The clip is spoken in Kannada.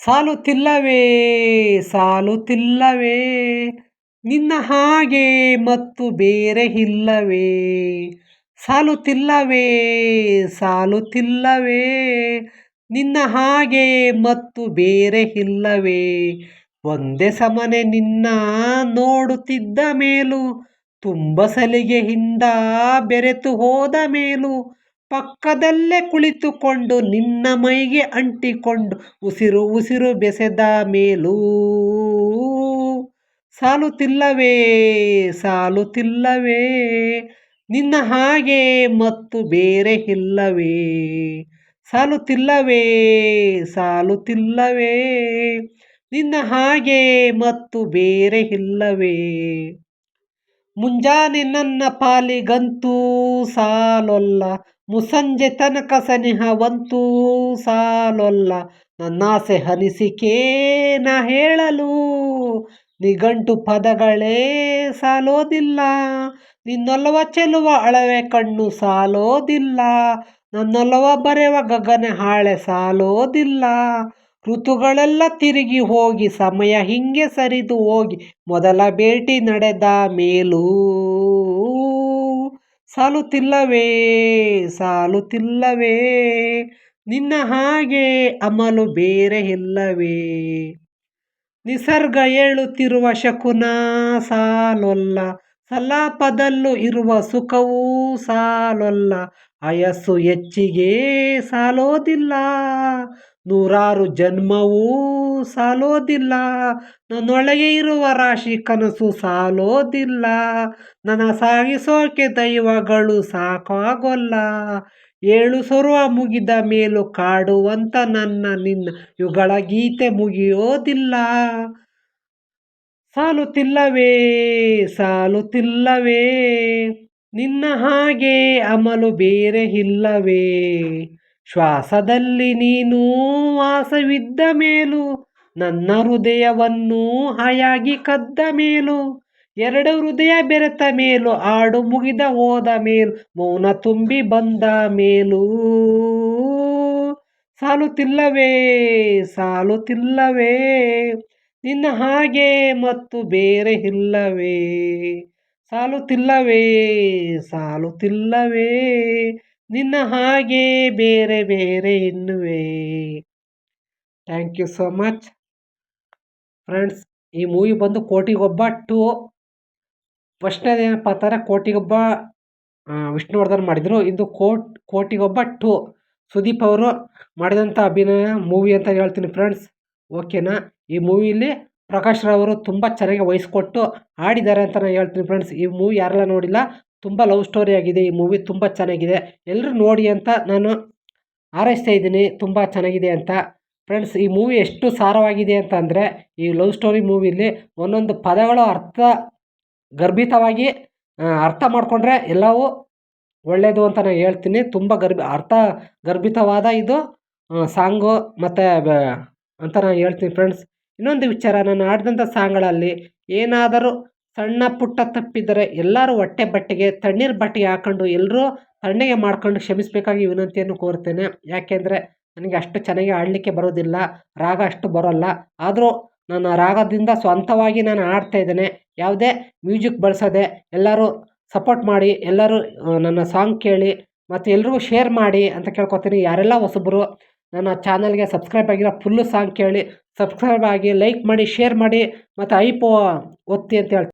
ಸಾಲುತ್ತಿಲ್ಲವೇ ಸಾಲುತ್ತಿಲ್ಲವೇ ನಿನ್ನ ಹಾಗೆ ಮತ್ತು ಬೇರೆ ಇಲ್ಲವೇ. ಸಾಲುತ್ತಿಲ್ಲವೇ ಸಾಲುತ್ತಿಲ್ಲವೇ ನಿನ್ನ ಹಾಗೆ ಮತ್ತು ಬೇರೆ ಇಲ್ಲವೇ. ಒಂದೇ ಸಮನೆ ನಿನ್ನ ನೋಡುತ್ತಿದ್ದ ಮೇಲೂ, ತುಂಬ ಸಲಿಗೆಯಿಂದ ಬೆರೆತು ಹೋದ ಮೇಲೂ ಪಕ್ಕದಲ್ಲೇ ಕುಳಿತುಕೊಂಡು ನಿನ್ನ ಮೈಗೆ ಅಂಟಿಕೊಂಡು ಉಸಿರು ಉಸಿರು ಬೆಸೆದ ಮೇಲೂ. ಸಾಲುತ್ತಿಲ್ಲವೇ ಸಾಲುತ್ತಿಲ್ಲವೇ ನಿನ್ನ ಹಾಗೆ ಮತ್ತು ಬೇರೆ ಇಲ್ಲವೇ. ಸಾಲುತ್ತಿಲ್ಲವೇ ಸಾಲುತ್ತಿಲ್ಲವೇ ನಿನ್ನ ಹಾಗೆ ಮತ್ತು ಬೇರೆ ಇಲ್ಲವೇ. ಮುಂಜಾನೆ ನನ್ನ ಪಾಲಿಗಂತೂ ಸಾಲೊಲ್ಲ, ಮುಸಂಜೆ ತನಕ ಸನಿಹವಂತೂ ಸಾಲೊಲ್ಲ. ನನ್ನಾಸೆ ನಾ ಹೇಳಲು, ನಿಘಂಟು ಪದಗಳೇ ಸಾಲೋದಿಲ್ಲ. ನಿನ್ನೊಲ್ಲವ ಚೆಲುವ ಅಳವೆ ಕಣ್ಣು ಸಾಲೋದಿಲ್ಲ. ನನ್ನೊಲವ ಬರೆವ ಗಗನ ಹಾಳೆ ಸಾಲೋದಿಲ್ಲ. ಋತುಗಳೆಲ್ಲ ತಿರುಗಿ ಹೋಗಿ, ಸಮಯ ಹಿಂಗೆ ಸರಿದು ಹೋಗಿ, ಮೊದಲ ಭೇಟಿ ನಡೆದ ಮೇಲೂ ಸಾಲುತ್ತಿಲ್ಲವೇ ಸಾಲುತ್ತಿಲ್ಲವೇ, ನಿನ್ನ ಹಾಗೆ ಅಮಲು ಬೇರೆ ಇಲ್ಲವೇ. ನಿಸರ್ಗ ಹೇಳುತ್ತಿರುವ ಶಕುನ ಸಾಲೊಲ್ಲ ಸಲಾಪದಲ್ಲೂ ಇರುವ ಸುಖವೂ ಸಾಲೊಲ್ಲ, ಅಯಸ್ಸು ಹೆಚ್ಚಿಗೆ ಸಾಲೋದಿಲ್ಲ. ನೂರಾರು ಜನ್ಮವೂ ಸಾಲೋದಿಲ್ಲ. ನನ್ನೊಳಗೆ ಇರುವ ರಾಶಿ ಕನಸು ಸಾಲೋದಿಲ್ಲ. ನನ್ನ ಸಾಗಿಸೋಕೆ ದೈವಗಳು ಸಾಕಾಗೋಲ್ಲ. ಏಳು ಸೊರುವ ಮುಗಿದ ಮೇಲೂ ಕಾಡುವಂತ ನನ್ನ ನಿನ್ನ ಯುಗಳ ಗೀತೆ ಮುಗಿಯೋದಿಲ್ಲ. ಸಾಲುತ್ತಿಲ್ಲವೇ ಸಾಲುತ್ತಿಲ್ಲವೇ, ನಿನ್ನ ಹಾಗೆ ಅಮಲು ಬೇರೆ ಇಲ್ಲವೇ. ಶ್ವಾಸದಲ್ಲಿ ನೀನು ವಾಸವಿದ್ದ ಮೇಲೂ, ನನ್ನ ಹೃದಯವನ್ನು ಹಾಯಾಗಿ ಕದ್ದ ಮೇಲೂ, ಎರಡು ಹೃದಯ ಬೆರೆತ ಮೇಲೂ ಆಡು ಮುಗಿದ ಹೋದ ಮೇಲು, ಮೌನ ತುಂಬಿ ಬಂದ ಮೇಲೂ. ಸಾಲುತ್ತಿಲ್ಲವೇ ಸಾಲುತ್ತಿಲ್ಲವೇ, ನಿನ್ನ ಹಾಗೆ ಮತ್ತು ಬೇರೆ ಇಲ್ಲವೇ. ಸಾಲುತ್ತಿಲ್ಲವೇ ಸಾಲುತ್ತಿಲ್ಲವೇ ನಿನ್ನ ಹಾಗೆ ಬೇರೆ ಬೇರೆ ಇನ್ನುವೇ thank you so much friends ಈ ಮೂವಿ ಬಂದು ಕೋಟಿಗೊಬ್ಬ ಟು ಏನಪ್ಪ ಅಂತಾರೆ, ಕೋಟಿಗೊಬ್ಬ ವಿಷ್ಣುವರ್ಧನ್ ಮಾಡಿದರು. ಇದು ಕೋಟ್, ಕೋಟಿಗೊಬ್ಬ ಟು. ಸುದೀಪ್ ಅವರು ಮಾಡಿದಂಥ ಅಭಿನಯ ಮೂವಿ ಅಂತ ಹೇಳ್ತೀನಿ ಫ್ರೆಂಡ್ಸ್ ಓಕೆನಾ ಈ ಮೂವಿಲಿ ಪ್ರಕಾಶ್ ರಾವ್ ತುಂಬ ಚೆನ್ನಾಗಿ ವಹಿಸ್ಕೊಟ್ಟು ಆಡಿದ್ದಾರೆ ಅಂತ ನಾನು ಹೇಳ್ತೀನಿ ಫ್ರೆಂಡ್ಸ್ ಈ ಮೂವಿ ಯಾರೆಲ್ಲ ನೋಡಿಲ್ಲ ತುಂಬ ಲವ್ ಸ್ಟೋರಿ ಆಗಿದೆ, ಈ ಮೂವಿ ತುಂಬ ಚೆನ್ನಾಗಿದೆ. ಎಲ್ಲರೂ ನೋಡಿ ಅಂತ ನಾನು ಹಾರೈಸ್ತಾ ಇದ್ದೀನಿ, ತುಂಬ ಚೆನ್ನಾಗಿದೆ ಅಂತ. ಫ್ರೆಂಡ್ಸ್ ಈ ಮೂವಿ ಎಷ್ಟು ಸಾರವಾಗಿದೆ ಅಂತ ಅಂದರೆ, ಈ ಲವ್ ಸ್ಟೋರಿ ಮೂವಿಲಿ ಒಂದೊಂದು ಪದಗಳು ಅರ್ಥ, ಗರ್ಭಿತವಾಗಿ ಅರ್ಥ ಮಾಡಿಕೊಂಡ್ರೆ ಎಲ್ಲವೂ ಒಳ್ಳೆಯದು ಅಂತ ನಾನು ಹೇಳ್ತೀನಿ. ತುಂಬ ಗರ್ಭಿ, ಅರ್ಥ ಗರ್ಭಿತವಾದ ಇದು ಸಾಂಗು ಮತ್ತು ಅಂತ ನಾನು ಹೇಳ್ತೀನಿ ಫ್ರೆಂಡ್ಸ್ ಇನ್ನೊಂದು ವಿಚಾರ, ನಾನು ಆಡಿದಂಥ ಸಾಂಗ್ಗಳಲ್ಲಿ ಏನಾದರೂ ಸಣ್ಣ ಪುಟ್ಟ ತಪ್ಪಿದ್ದರೆ ಎಲ್ಲರೂ ಹೊಟ್ಟೆ ಬಟ್ಟೆಗೆ, ತಣ್ಣೀರು ಬಟ್ಟೆಗೆ ಹಾಕೊಂಡು ಎಲ್ಲರೂ ತಣ್ಣಗೆ ಮಾಡ್ಕೊಂಡು ಕ್ಷಮಿಸಬೇಕಾಗಿ ವಿನಂತಿಯನ್ನು ಕೋರ್ತೇನೆ. ಯಾಕೆಂದರೆ ನನಗೆ ಅಷ್ಟು ಚೆನ್ನಾಗಿ ಆಡಲಿಕ್ಕೆ ಬರೋದಿಲ್ಲ, ರಾಗ ಅಷ್ಟು ಬರೋಲ್ಲ. ಆದರೂ ನನ್ನ ರಾಗದಿಂದ ಸ್ವಂತವಾಗಿ ನಾನು ಆಡ್ತಾ ಇದ್ದೇನೆ. ಯಾವುದೇ ಮ್ಯೂಸಿಕ್ ಬಳಸದೆ ಎಲ್ಲರೂ ಸಪೋರ್ಟ್ ಮಾಡಿ, ಎಲ್ಲರೂ ನನ್ನ ಸಾಂಗ್ ಕೇಳಿ, ಮತ್ತು ಎಲ್ರಿಗೂ ಶೇರ್ ಮಾಡಿ ಅಂತ ಕೇಳ್ಕೊತೀನಿ. ಯಾರೆಲ್ಲ ಹೊಸಬರು ನನ್ನ ಚಾನಲ್ಗೆ ಸಬ್ಸ್ಕ್ರೈಬ್ ಆಗಿರೋ ಫುಲ್ಲು ಸಾಂಗ್ ಕೇಳಿ, ಸಬ್ಸ್ಕ್ರೈಬ್ ಆಗಿ ಲೈಕ್ ಮಾಡಿ, ಶೇರ್ ಮಾಡಿ, ಮತ್ತು ಐಪೋ ಒತ್ತಿ ಅಂತ ಹೇಳ್ತೀನಿ.